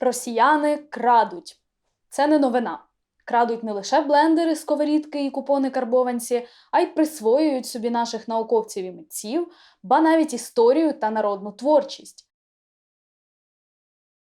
Росіяни крадуть. Це не новина. Крадуть не лише блендери, сковорідки і купони карбованці, а й присвоюють собі наших науковців і митців, ба навіть історію та народну творчість.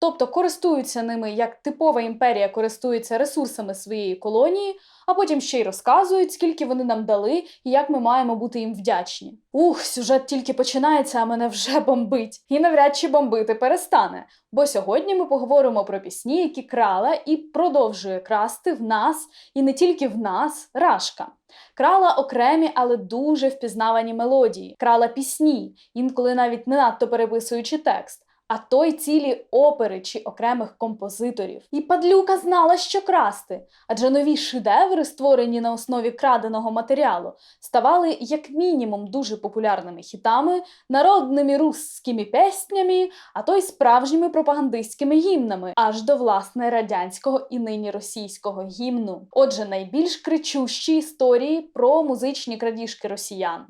Тобто користуються ними як типова імперія користується ресурсами своєї колонії, а потім ще й розказують, скільки вони нам дали і як ми маємо бути їм вдячні. Ух, сюжет тільки починається, а мене вже бомбить. І навряд чи бомбити перестане. Бо сьогодні ми поговоримо про пісні, які крала і продовжує красти в нас, і не тільки в нас, Рашка. Крала окремі, але дуже впізнавані мелодії, крала пісні, інколи навіть не надто переписуючи текст. А то й цілі опери чи окремих композиторів. І падлюка знала, що красти, адже нові шедеври, створені на основі краденого матеріалу, ставали як мінімум дуже популярними хітами, народними русскими песнями, а то й справжніми пропагандистськими гімнами, аж до власне радянського і нині російського гімну. Отже, найбільш кричущі історії про музичні крадіжки росіян.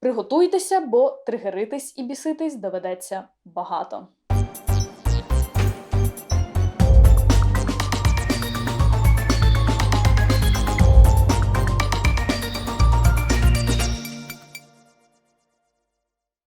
Приготуйтеся, бо тригеритись і біситись доведеться багато.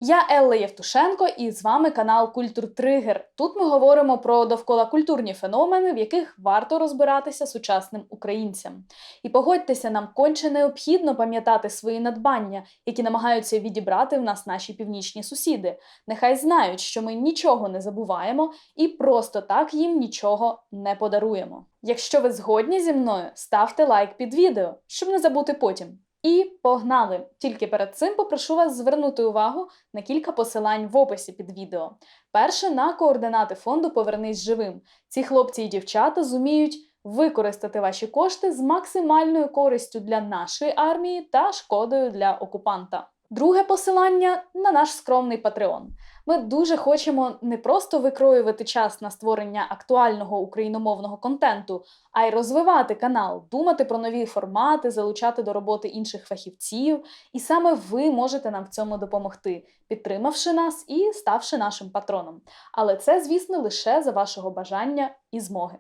Я Елла Євтушенко і з вами канал Культур Тригер. Тут ми говоримо про довкола культурні феномени, в яких варто розбиратися сучасним українцям. І погодьтеся, нам конче необхідно пам'ятати свої надбання, які намагаються відібрати в нас наші північні сусіди. Нехай знають, що ми нічого не забуваємо і просто так їм нічого не подаруємо. Якщо ви згодні зі мною, ставте лайк під відео, щоб не забути потім. І погнали! Тільки перед цим попрошу вас звернути увагу на кілька посилань в описі під відео. Перше на координати фонду Повернись живим. Ці хлопці і дівчата зуміють використати ваші кошти з максимальною користю для нашої армії та шкодою для окупанта. Друге посилання на наш скромний Patreon. Ми дуже хочемо не просто викроювати час на створення актуального україномовного контенту, а й розвивати канал, думати про нові формати, залучати до роботи інших фахівців. І саме ви можете нам в цьому допомогти, підтримавши нас і ставши нашим патроном. Але це, звісно, лише за вашого бажання і змоги.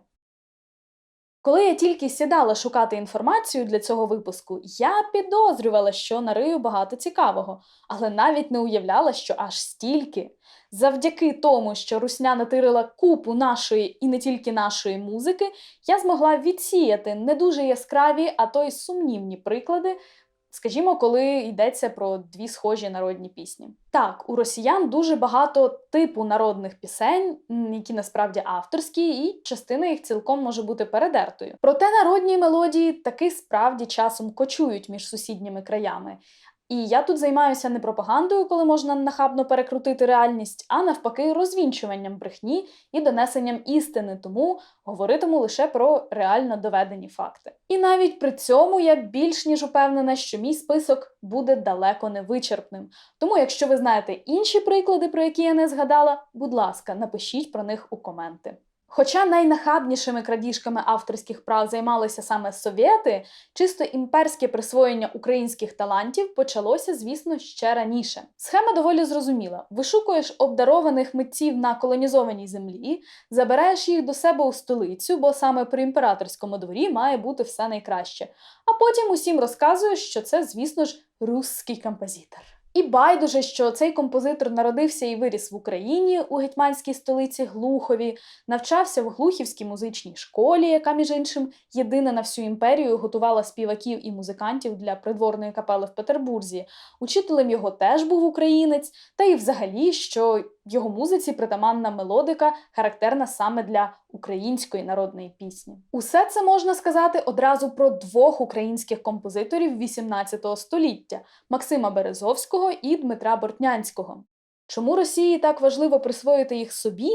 Коли я тільки сідала шукати інформацію для цього випуску, я підозрювала, що нарию багато цікавого, але навіть не уявляла, що аж стільки. Завдяки тому, що Русня натирила купу нашої і не тільки нашої музики, я змогла відсіяти не дуже яскраві, а то й сумнівні приклади. Скажімо, коли йдеться про дві схожі народні пісні. Так, у росіян дуже багато типу народних пісень, які насправді авторські, і частина їх цілком може бути передертою. Проте народні мелодії таки справді часом кочують між сусідніми краями. І я тут займаюся не пропагандою, коли можна нахабно перекрутити реальність, а навпаки, розвінчуванням брехні і донесенням істини, тому говоритиму лише про реально доведені факти. І навіть при цьому я більш ніж упевнена, що мій список буде далеко не вичерпним. Тому, якщо ви знаєте інші приклади, про які я не згадала, будь ласка, напишіть про них у коменти. Хоча найнахабнішими крадіжками авторських прав займалися саме совєти, чисто імперське присвоєння українських талантів почалося, звісно, ще раніше. Схема доволі зрозуміла: вишукуєш обдарованих митців на колонізованій землі, забираєш їх до себе у столицю, бо саме при імператорському дворі має бути все найкраще. А потім усім розказуєш, що це, звісно ж, русський композитор. І байдуже, що цей композитор народився і виріс в Україні у гетьманській столиці Глухові, навчався в Глухівській музичній школі, яка, між іншим, єдина на всю імперію готувала співаків і музикантів для придворної капели в Петербурзі. Учителем його теж був українець, та й взагалі, що його музиці притаманна мелодика, характерна саме для української народної пісні. Усе це можна сказати одразу про двох українських композиторів XVIII століття Максима Березовського і Дмитра Бортнянського. Чому Росії так важливо присвоїти їх собі?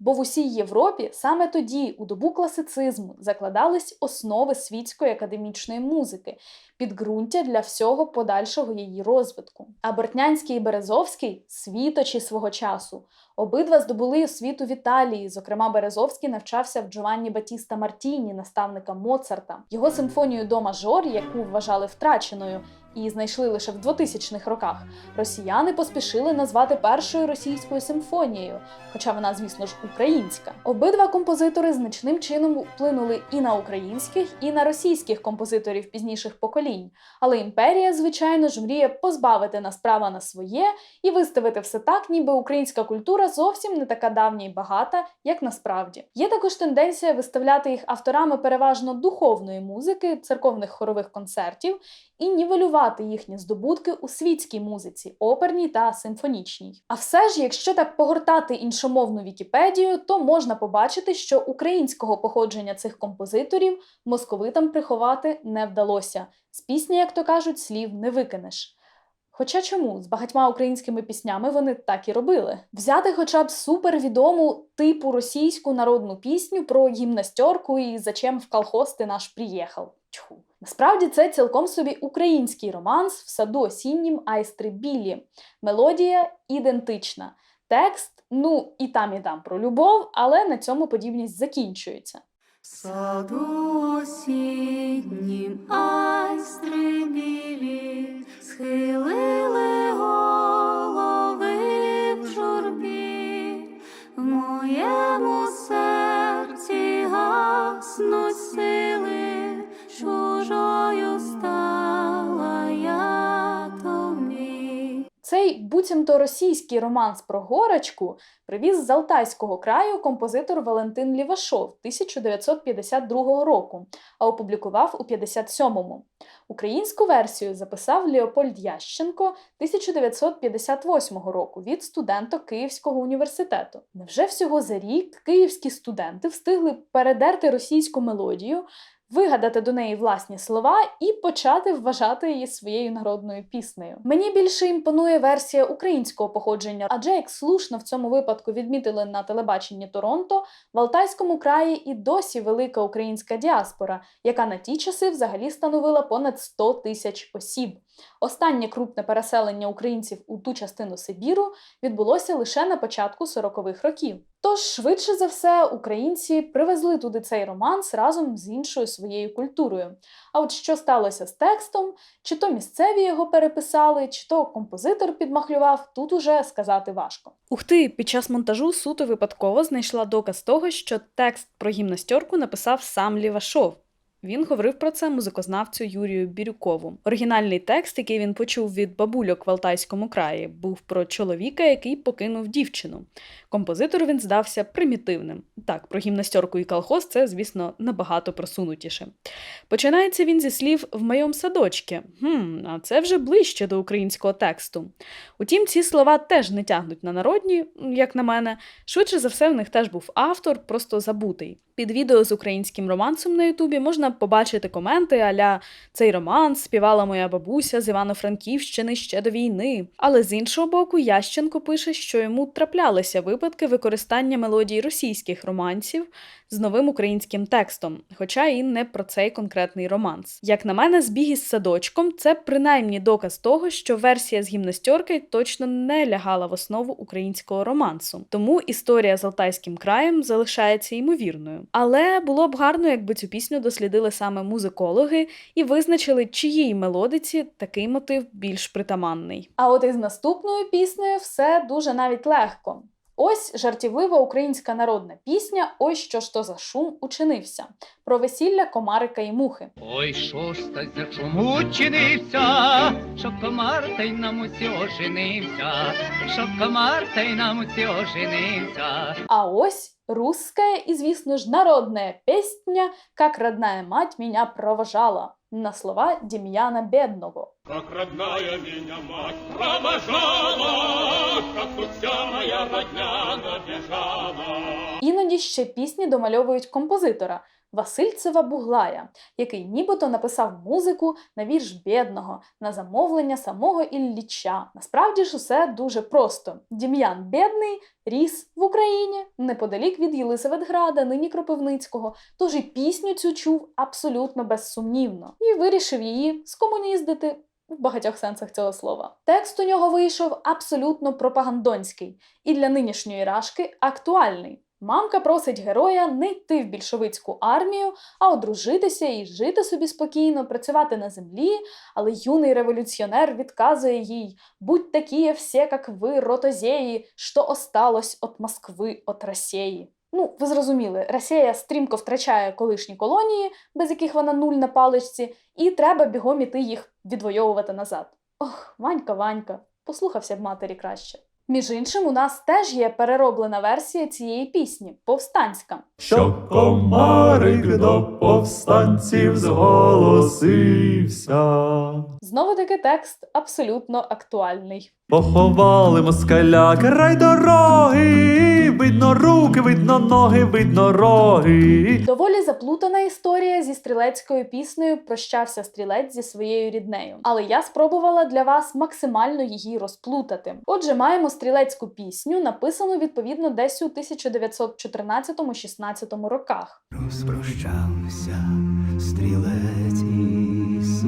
Бо в усій Європі саме тоді, у добу класицизму, закладались основи світської академічної музики, підґрунтя для всього подальшого її розвитку. А Бортнянський і Березовський світочі свого часу. Обидва здобули освіту в Італії. Зокрема, Березовський навчався в Джованні Батіста Мартіні, наставника Моцарта. Його симфонію до мажор, яку вважали втраченою, і знайшли лише в 2000-х роках, росіяни поспішили назвати першою російською симфонією, хоча вона, звісно ж, українська. Обидва композитори значним чином вплинули і на українських, і на російських композиторів пізніших поколінь. Але імперія, звичайно ж, мріє позбавити нас права на своє і виставити все так, ніби українська культура зовсім не така давня і багата, як насправді. Є також тенденція виставляти їх авторами переважно духовної музики, церковних хорових концертів і нівелювати їхні здобутки у світській музиці, оперній та симфонічній. А все ж, якщо так погортати іншомовну Вікіпедію, то можна побачити, що українського походження цих композиторів московитам приховати не вдалося. З пісні, як то кажуть, слів не викинеш. Хоча чому з багатьма українськими піснями вони так і робили? Взяти хоча б супервідому типу російську народну пісню про гімнастерку і «Зачем в колхоз ти наш приїхав. Тьху. Насправді це цілком собі український романс в саду осіннім айстри білі. Мелодія ідентична. Текст, ну і там, і там про любов, але на цьому подібність закінчується. В саду осіннім айстри білі схилили голови в журбі, в моєму серці гаснуть сили, буцімто російський романс про горочку привіз з Алтайського краю композитор Валентин Лівашов 1952 року, а опублікував у 57-му. Українську версію записав Леопольд Ященко 1958 року від студенток Київського університету. Невже всього за рік київські студенти встигли передерти російську мелодію, вигадати до неї власні слова і почати вважати її своєю народною піснею. Мені більше імпонує версія українського походження, адже як слушно в цьому випадку відмітили на телебаченні Торонто, в Алтайському краї і досі велика українська діаспора, яка на ті часи взагалі становила понад 100 тисяч осіб. Останнє крупне переселення українців у ту частину Сибіру відбулося лише на початку 40-х років. Тож, швидше за все, українці привезли туди цей романс разом з іншою своєю культурою. А от що сталося з текстом, чи то місцеві його переписали, чи то композитор підмахлював, тут уже сказати важко. Ухти під час монтажу суто випадково знайшла доказ того, що текст про гімнастерку написав сам Лівашов. Він говорив про це музикознавцю Юрію Бірюкову. Оригінальний текст, який він почув від бабульок в Алтайському краї, був про чоловіка, який покинув дівчину. Композитору він здався примітивним. Так, про гімнастерку і колхоз це, звісно, набагато просунутіше. Починається він зі слів в моєму садочці. Хм, а це вже ближче до українського тексту. Утім, ці слова теж не тягнуть на народні, як на мене. Швидше за все, в них теж був автор, просто забутий. Під відео з українським романсом на Ютубі можна побачити коменти аля цей романс співала моя бабуся з Івано-Франківщини ще до війни. Але з іншого боку, Ященко пише, що йому траплялися випадки використання мелодій російських романсів з новим українським текстом, хоча і не про цей конкретний романс. Як на мене, збіг із садочком це принаймні доказ того, що версія з гімнастерки точно не лягала в основу українського романсу. Тому історія з Алтайським краєм залишається ймовірною. Але було б гарно, якби цю пісню дослідили саме музикологи і визначили, чиїй мелодиці такий мотив більш притаманний. А от із наступною піснею все дуже навіть легко. Ось жартівлива українська народна пісня Ой, що ж то за шум учинився про весілля комарика і мухи. Ой, що ж та за чому чинився, що комар та й нам усі оженився, що комар та й нам усі оженився. А ось русская и, звісно ж, народная песня «Как родная мать меня провожала» на слова Демьяна Бедного. Как родная меня мать провожала, Как тут вся моя родня набежала. Іноді ще пісні домальовують композитора Васильцева Буглая, який нібито написав музику на вірш бідного на замовлення самого Ілліча. Насправді ж усе дуже просто. Дім'ян Бідний ріс в Україні неподалік від Єлисаветграда, нині Кропивницького, тож і пісню цю чув абсолютно безсумнівно і вирішив її скомуніздити. В багатьох сенсах цього слова. Текст у нього вийшов абсолютно пропагандонський і для нинішньої рашки актуальний. Мамка просить героя не йти в більшовицьку армію, а одружитися і жити собі спокійно, працювати на землі. Але юний революціонер відказує їй: будь такі всі, як ви, ротозеї, що осталось от Москви, от Росії. Ну, ви зрозуміли, Росія стрімко втрачає колишні колонії, без яких вона нуль на паличці, і треба бігом іти їх відвоювати назад. Ох, Ванька, Ванька, послухався б матері краще. Між іншим, у нас теж є перероблена версія цієї пісні повстанська. Що комарик до повстанців зголосився. Знову таки текст абсолютно актуальний. Поховали москаля край дороги, видно руки, видно ноги, видно роги. Доволі заплутана історія зі стрілецькою піснею Прощався стрілець зі своєю ріднею. Але я спробувала для вас максимально її розплутати. Отже, маємо стрілецьку пісню, написану відповідно десь у 1914-16 роках. Розпрощався стрілець із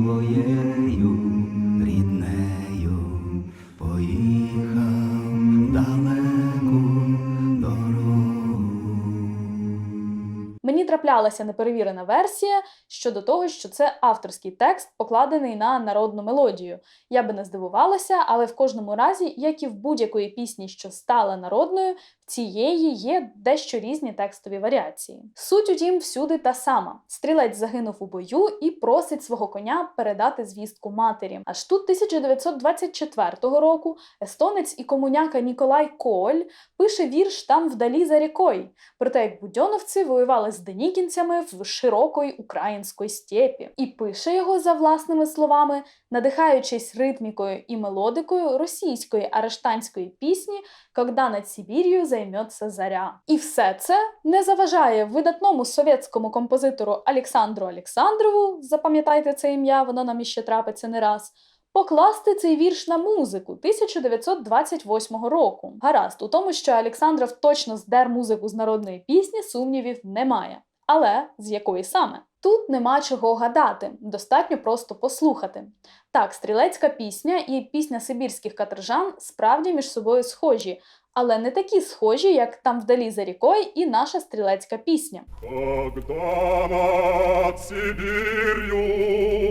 Мені траплялася неперевірена версія щодо того, що це авторський текст, покладений на народну мелодію. Я би не здивувалася, але в кожному разі, як і в будь-якої пісні, що стала народною, в цієї є дещо різні текстові варіації. Суть, утім, всюди та сама: стрілець загинув у бою і просить свого коня передати звістку матері. Аж тут 1924 року естонець і комуняка Ніколай Коль пише вірш там вдалі за рікою, про те, як будьоновці воювали з денікінцями в широкої української степі, і пише його за власними словами, надихаючись ритмікою і мелодикою російської арештанської пісні «Когда над Сибір'ю займеться заря. І все це не заважає видатному совєтському композитору Олександру Олександрову, запам'ятайте це ім'я, воно нам іще трапиться не раз. Покласти цей вірш на музику 1928 року. Гаразд, у тому, що Олександров точно здер музику з народної пісні, сумнівів немає. Але з якої саме? Тут нема чого гадати, достатньо просто послухати. Так, стрілецька пісня і пісня сибірських каторжан справді між собою схожі, але не такі схожі, як там вдалі за рікою і наша стрілецька пісня. Когда над Сибирью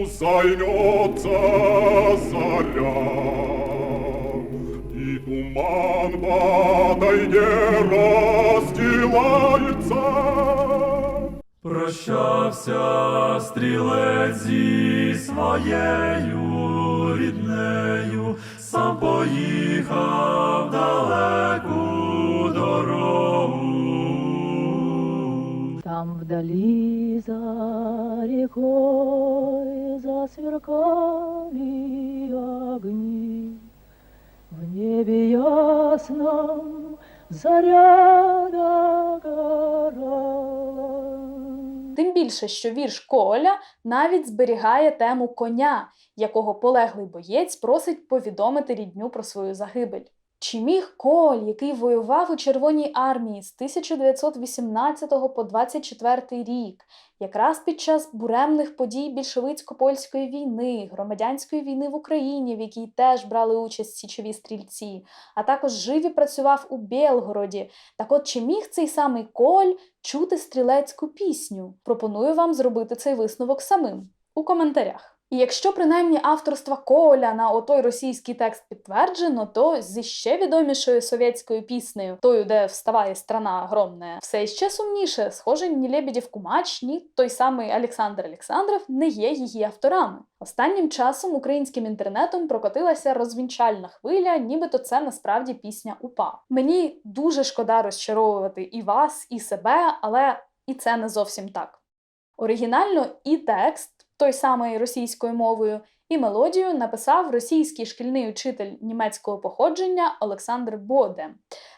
займется заря, И туман по тайге расстилается, Прощався стрілець зі своєю ріднею, сам поїхав далеку дорогу. Там вдали за рекой засверкали огни. В небе ясном заря догорала. Більше, що вірш Коля навіть зберігає тему коня, якого полеглий боєць просить повідомити рідню про свою загибель. Чи міг Коль, який воював у Червоній армії з 1918 по 24 рік, якраз під час буремних подій більшовицько-польської війни, громадянської війни в Україні, в якій теж брали участь січові стрільці, а також жив і працював у Білгороді, так от чи міг цей самий Коль чути стрілецьку пісню? Пропоную вам зробити цей висновок самим у коментарях. І якщо принаймні авторство Коля на отой російський текст підтверджено, то зі ще відомішою совєтською піснею, тою, де вставає страна огромна, все ще сумніше. Схоже, ні Лебедєв Кумач, ні той самий Олександр Олександров не є її авторами. Останнім часом українським інтернетом прокотилася розвінчальна хвиля, нібито це насправді пісня УПА. Мені дуже шкода розчаровувати і вас, і себе, але і це не зовсім так. Оригінально і текст, той самий російською мовою, і мелодію написав російський шкільний учитель німецького походження Олександр Боде.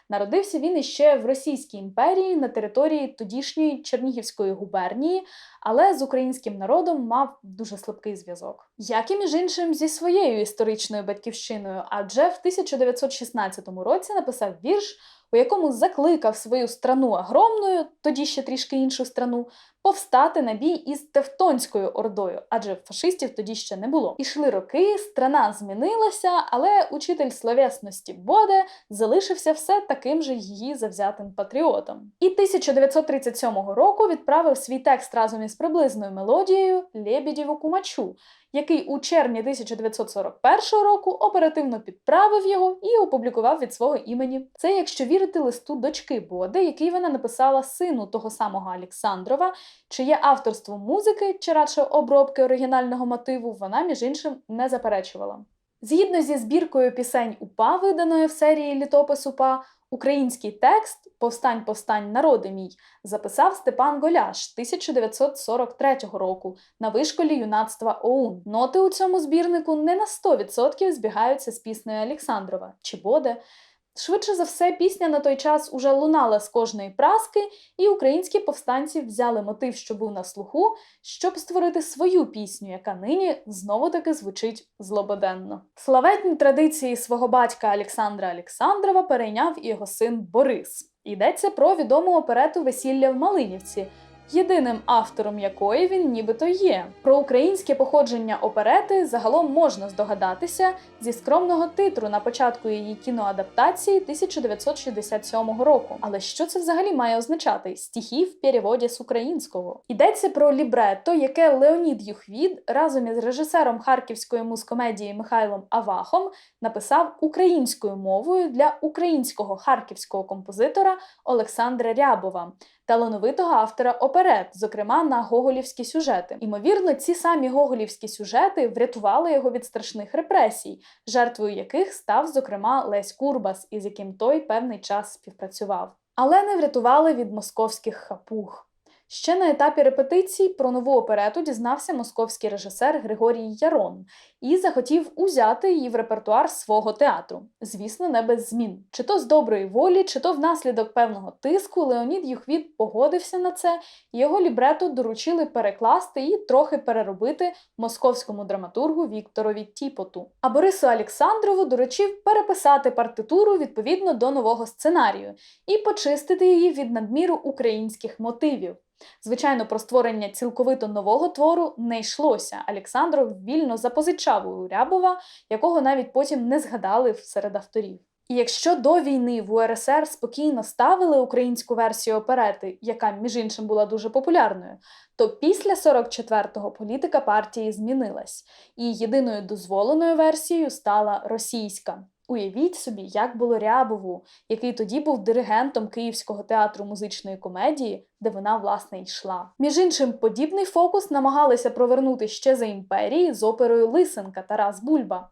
Народився він іще в Російській імперії на території тодішньої Чернігівської губернії, але з українським народом мав дуже слабкий зв'язок. Як і між іншим зі своєю історичною батьківщиною, адже в 1916 році написав вірш у якому закликав свою страну агромною, тоді ще трішки іншу страну, повстати на бій із Тевтонською ордою, адже фашистів тоді ще не було. Ішли роки, страна змінилася, але учитель словесності Боде залишився все таким же її завзятим патріотом. І 1937 року відправив свій текст разом із приблизною мелодією Лебідєву Кумачу, який у червні 1941 року оперативно підправив його і опублікував від свого імені. Це, якщо вірити листу дочки Боди, який вона написала сину того самого Олександрова, чиє авторство музики, чи радше обробки оригінального мотиву, вона, між іншим, не заперечувала. Згідно зі збіркою пісень УПА, виданою в серії Літопис УПА, український текст Повстань, повстань, народи мій записав Степан Голяш 1943 року на вишколі юнацтва ОУН. Ноти у цьому збірнику не на 100% збігаються з піснею Олександрова чи Боде. Швидше за все, пісня на той час уже лунала з кожної праски, і українські повстанці взяли мотив, що був на слуху, щоб створити свою пісню, яка нині знову таки звучить злободенно. Славетні традиції свого батька Олександра Олександрова перейняв і його син Борис. Йдеться про відому оперету Весілля в Малинівці, єдиним автором якої він нібито є. Про українське походження оперети загалом можна здогадатися зі скромного титру на початку її кіноадаптації 1967 року. Але що це взагалі має означати? Стихи в переводі з українського. Йдеться про лібретто, яке Леонід Юхвід разом із режисером харківської музкомедії Михайлом Авахом написав українською мовою для українського харківського композитора Олександра Рябова талановитого автора оперет, зокрема на гоголівські сюжети. Імовірно, ці самі гоголівські сюжети врятували його від страшних репресій, жертвою яких став, зокрема, Лесь Курбас, із яким той певний час співпрацював. Але не врятували від московських хапуг. Ще на етапі репетицій про нову оперету дізнався московський режисер Григорій Ярон і захотів узяти її в репертуар свого театру. Звісно, не без змін. Чи то з доброї волі, чи то внаслідок певного тиску Леонід Юхвід погодився на це, його лібрету доручили перекласти і трохи переробити московському драматургу Вікторові Тіпоту. А Борису Олександрову доручив переписати партитуру відповідно до нового сценарію і почистити її від надміру українських мотивів. Звичайно, про створення цілковито нового твору не йшлося. Олександров вільно запозичав у Рябова, якого навіть потім не згадали серед авторів. І якщо до війни в УРСР спокійно ставили українську версію оперети, яка між іншим була дуже популярною, то після 44-го політика партії змінилась, і єдиною дозволеною версією стала російська. Уявіть собі, як було Рябову, який тоді був диригентом Київського театру музичної комедії, де вона власне йшла. Між іншим, подібний фокус намагалися провернути ще за імперії з оперою Лисенка Тарас Бульба.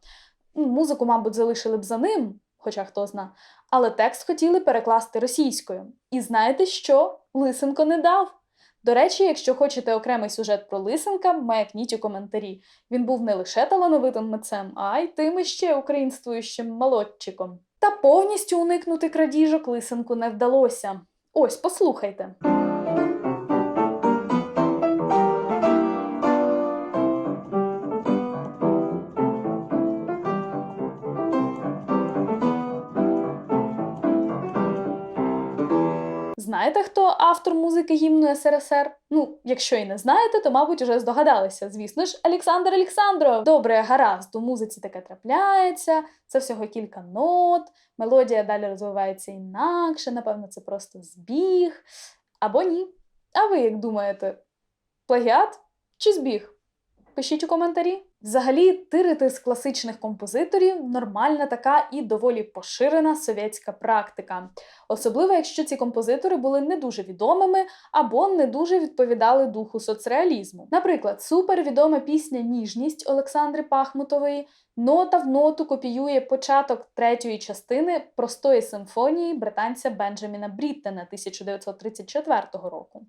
Ну, Музику, мабуть, залишили б за ним, хоча хто зна, але текст хотіли перекласти російською. І знаєте що? Лисенко не дав. До речі, якщо хочете окремий сюжет про Лисенка, маякніть у коментарі. Він був не лише талановитим митцем, а й тим іще українствуючим молодчиком. Та повністю уникнути крадіжок Лисенку не вдалося. Ось, послухайте. Знаєте, хто автор музики гімну СРСР? Ну, якщо і не знаєте, то, мабуть, уже здогадалися. Звісно ж, Олександр Олександров. Добре, гаразд, у музиці таке трапляється, це всього кілька нот, мелодія далі розвивається інакше, напевно, це просто збіг. Або ні. А ви як думаєте? Плагіат чи збіг? Пишіть у коментарі. Взагалі, тирити з класичних композиторів нормальна така і доволі поширена совєтська практика. Особливо, якщо ці композитори були не дуже відомими або не дуже відповідали духу соцреалізму. Наприклад, супервідома пісня Ніжність Олександри Пахмутової нота в ноту копіює початок третьої частини простої симфонії британця Бенджаміна Бріттена 1934 року.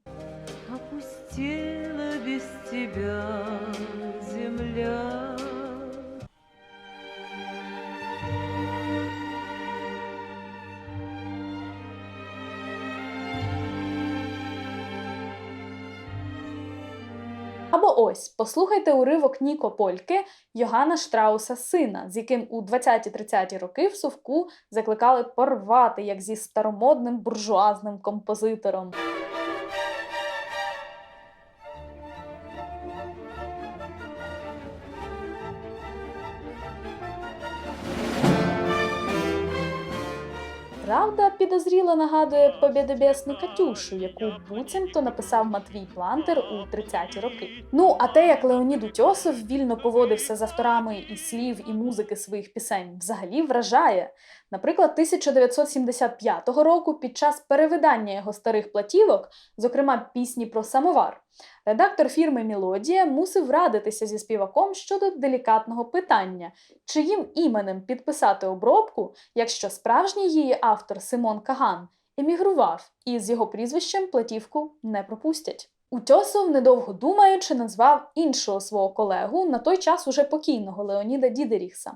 Опустела без тебя земля. Або ось послухайте уривок Ніко Польки Йогана Штрауса сина, з яким у 20-30-ті роки в совку закликали порвати як зі старомодним буржуазним композитором. Підозріло нагадує побєдобєсну Катюшу, яку буцімто написав Матвій Плантер у 30-ті роки. Ну а те, як Леонід Утьосов вільно поводився з авторами і слів, і музики своїх пісень, взагалі вражає. Наприклад, 1975 року під час перевидання його старих платівок, зокрема пісні про самовар, редактор фірми Мелодія мусив радитися зі співаком щодо делікатного питання, чиїм іменем підписати обробку, якщо справжній її автор Симон Каган емігрував і з його прізвищем платівку не пропустять. Утьосов, недовго думаючи, назвав іншого свого колегу, на той час уже покійного Леоніда Дідеріхса.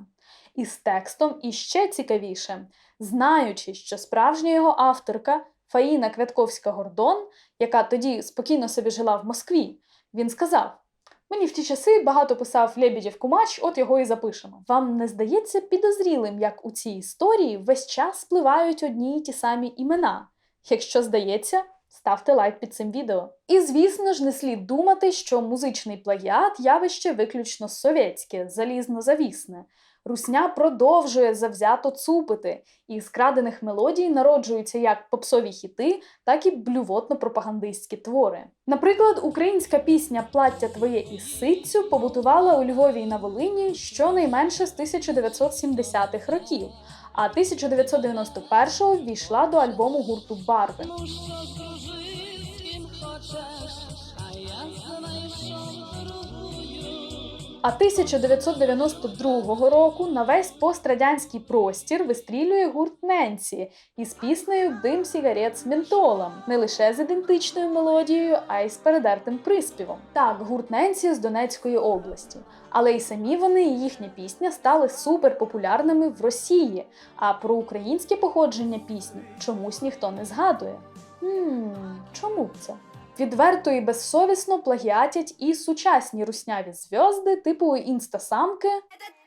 І з текстом іще цікавіше, знаючи, що справжня його авторка Фаїна Квятковська-Гордон, яка тоді спокійно собі жила в Москві, він сказав: Мені в ті часи багато писав Лебідєв Кумач, от його і запишемо. Вам не здається підозрілим, як у цій історії весь час спливають одні й ті самі імена? Якщо здається, ставте лайк під цим відео. І звісно ж, не слід думати, що музичний плагіат явище виключно совєтське, залізнозавісне. Русня продовжує завзято цупити, і з крадених мелодій народжуються як попсові хіти, так і блювотно-пропагандистські твори. Наприклад, українська пісня Плаття твоє із ситцю побутувала у Львові і на Волині щонайменше з 1970-х років, а 1991-го ввійшла до альбому гурту Барви. А 1992 року на весь пострадянський простір вистрілює гурт Ненсі із піснею Дим сігарет з ментолом, не лише з ідентичною мелодією, а й з передертим приспівом. Так, гурт Ненсі з Донецької області. Але й самі вони і їхня пісня стали суперпопулярними в Росії. А про українське походження пісні чомусь ніхто не згадує. Хм, чому це? Відверто і безсовісно плагіатять і сучасні русняві зв'язди, типу інстасамки,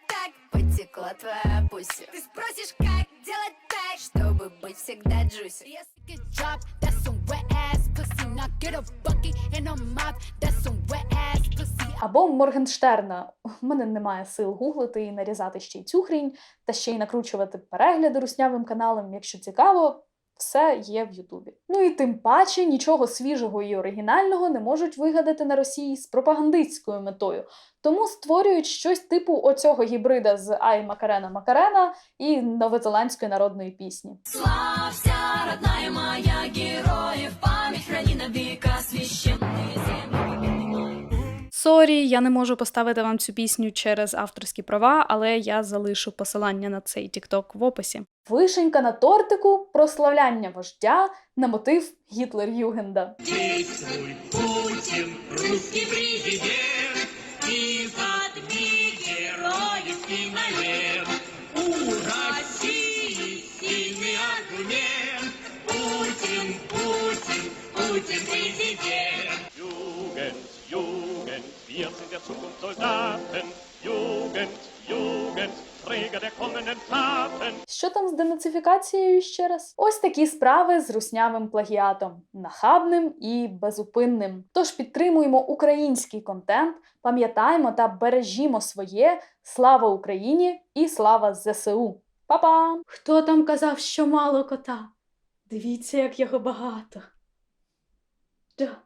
Так потекла твоя пуся Ты спросишь, как делать так Чтобы быть всегда джуси Get drop, that's some wet ass pussy. Now get a bucket and a mop, that's some wet ass pussy. або Моргенштерна. У мене немає сил гуглити і нарізати ще й цю хрінь, та ще й накручувати перегляди руснявим каналам. Якщо цікаво, все є в Ютубі. Ну і тим паче нічого свіжого і оригінального не можуть вигадати на Росії з пропагандистською метою. Тому створюють щось типу оцього гібрида з Ай Макарена Макарена і новозеландської народної пісні. Слався, родная моя, героїв Память храні на віка священные земли Сорі, я не можу поставити вам цю пісню через авторські права, але я залишу посилання на цей тікток в описі. Вишенька на тортику прославляння вождя на мотив Гітлер-Югенда. Действуй, Путин, русский президент, Що там з денацифікацією ще раз? Ось такі справи з руснявим плагіатом, нахабним і безупинним. Тож підтримуємо український контент, пам'ятаємо та бережімо своє. Слава Україні і слава ЗСУ! Па-па! Хто там казав, що мало кота? Дивіться, як його багато. Да.